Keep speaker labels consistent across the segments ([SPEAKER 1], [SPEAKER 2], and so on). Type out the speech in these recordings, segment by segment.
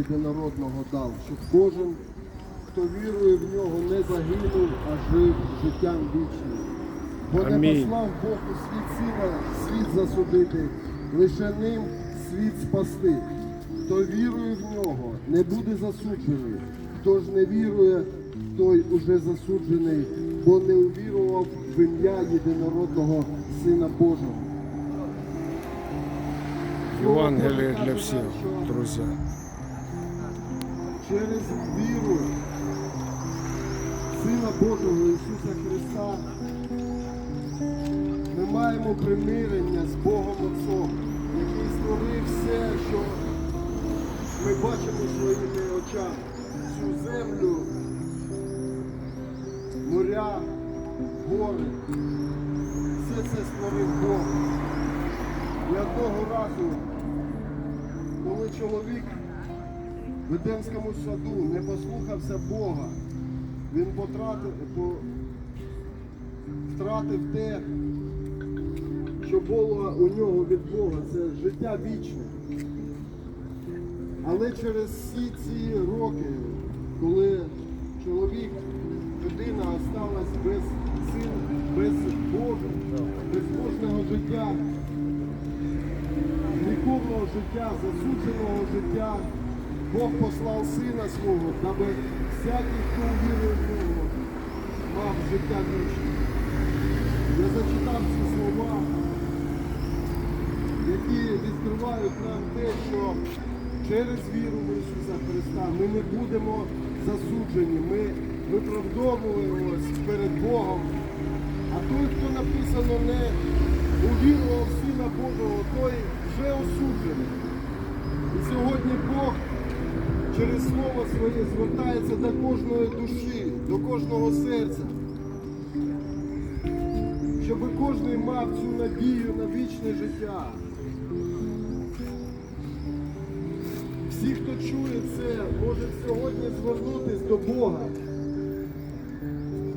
[SPEAKER 1] єдинородного дав, щоб кожен, хто вірує в нього, не загинув, а жив життям вічним. Бо не послав Бог у світ сина світ засудити, лише ним світ спасти. Хто вірує в нього, не буде засуджений. Хто ж не вірує, той уже засуджений, бо не увірував в ім'я єдинородного Сина Божого.
[SPEAKER 2] Євангеліє для всіх, друзі.
[SPEAKER 1] Через віру Сина Божого Ісуса Христа ми маємо примирення з Богом Отцом, який створив все, що ми бачимо своїми очами. Цю землю, моря, гори. Все це створив Бог. І одного разу, коли чоловік в Едемському саду не послухався Бога, він потратив, по, втратив те, що було у нього від Бога, це життя вічне. Але через всі ці роки, коли чоловік, людина осталась без сина, без Бога, без Божого життя, гріховного життя, засудженого життя, Бог послав сина свого, даби всякий, хто вірує в нього, мав життя вічне. Я зачитав ці слова, які відкривають нам те, що через віру в Ісуса Христа ми не будемо засуджені, ми виправдовуємось перед Богом. А той, хто написано не увірував Сина Божого, той вже осуджений. І сьогодні Бог через Слово своє звертається до кожної душі, до кожного серця. Щоб кожен мав цю надію на вічне життя. Всі, хто чує це, може сьогодні звернутися до Бога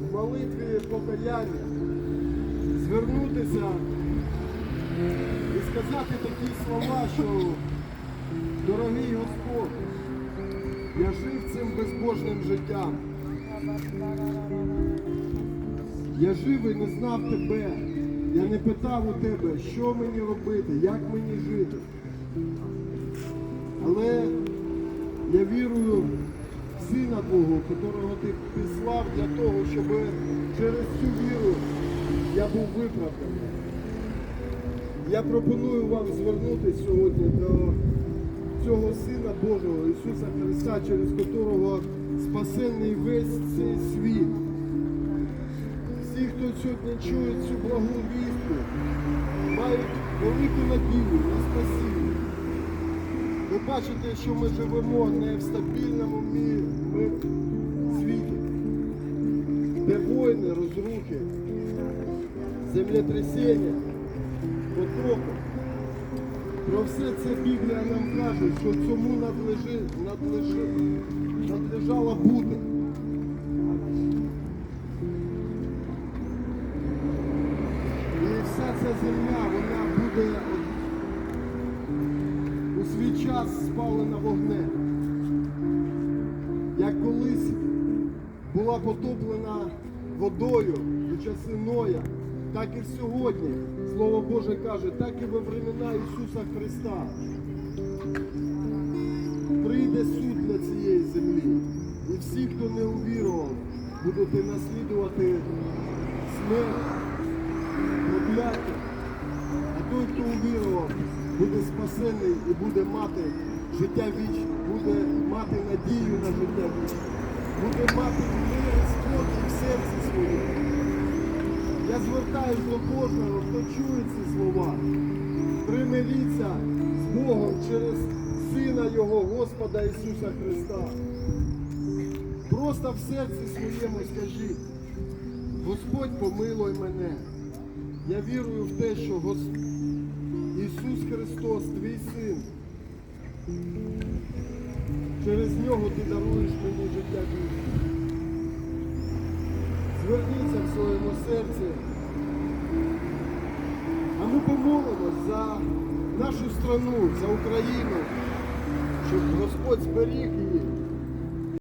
[SPEAKER 1] в молитві покаяння, звернутися і сказати такі слова, що дорогий Господь, я жив цим безбожним життям. Я жив і не знав тебе. Я не питав у тебе, що мені робити, як мені жити. Але я вірую в Сина Твого, якого ти післав для того, щоб через цю віру я був виправданий. Я пропоную вам звернутися сьогодні до цього Сина Божого Ісуса Христа, через якого спасенний весь цей світ. Всі, хто сьогодні чує цю благу вістку, мають велику надію на спасіння. Ви бачите, що ми живемо не в стабільному мі- ми- світі, де війни, розрухи, землетрясіння, потопи. Про все це Біблія нам каже, що цьому надлежи, надлежи, надлежало бути. І вся ця земля, вона буде у свій час спалена вогнем. Як колись була потоплена водою у часи Ноя, так і сьогодні, Слово Боже каже, так і во времена Ісуса Христа. Прийде суд на цієї землі. І всі, хто не увірував, будуть наслідувати смерть, прокляття. А той, хто увірував, буде спасений і буде мати життя вічне, буде мати надію на життя вічне, буде мати мир і спокій в серці своєму. Я звертаюсь до кожного, хто чує ці слова. Примиріться з Богом через Сина Його Господа Ісуса Христа. Просто в серці своєму скажіть, Господь помилуй мене. Я вірую в те, що Гос... Ісус Христос, твій син. Через нього ти даруєш мені життя вічне. Зверніться в своєму серці. А ми помолимось за нашу страну, за Україну, щоб Господь зберіг її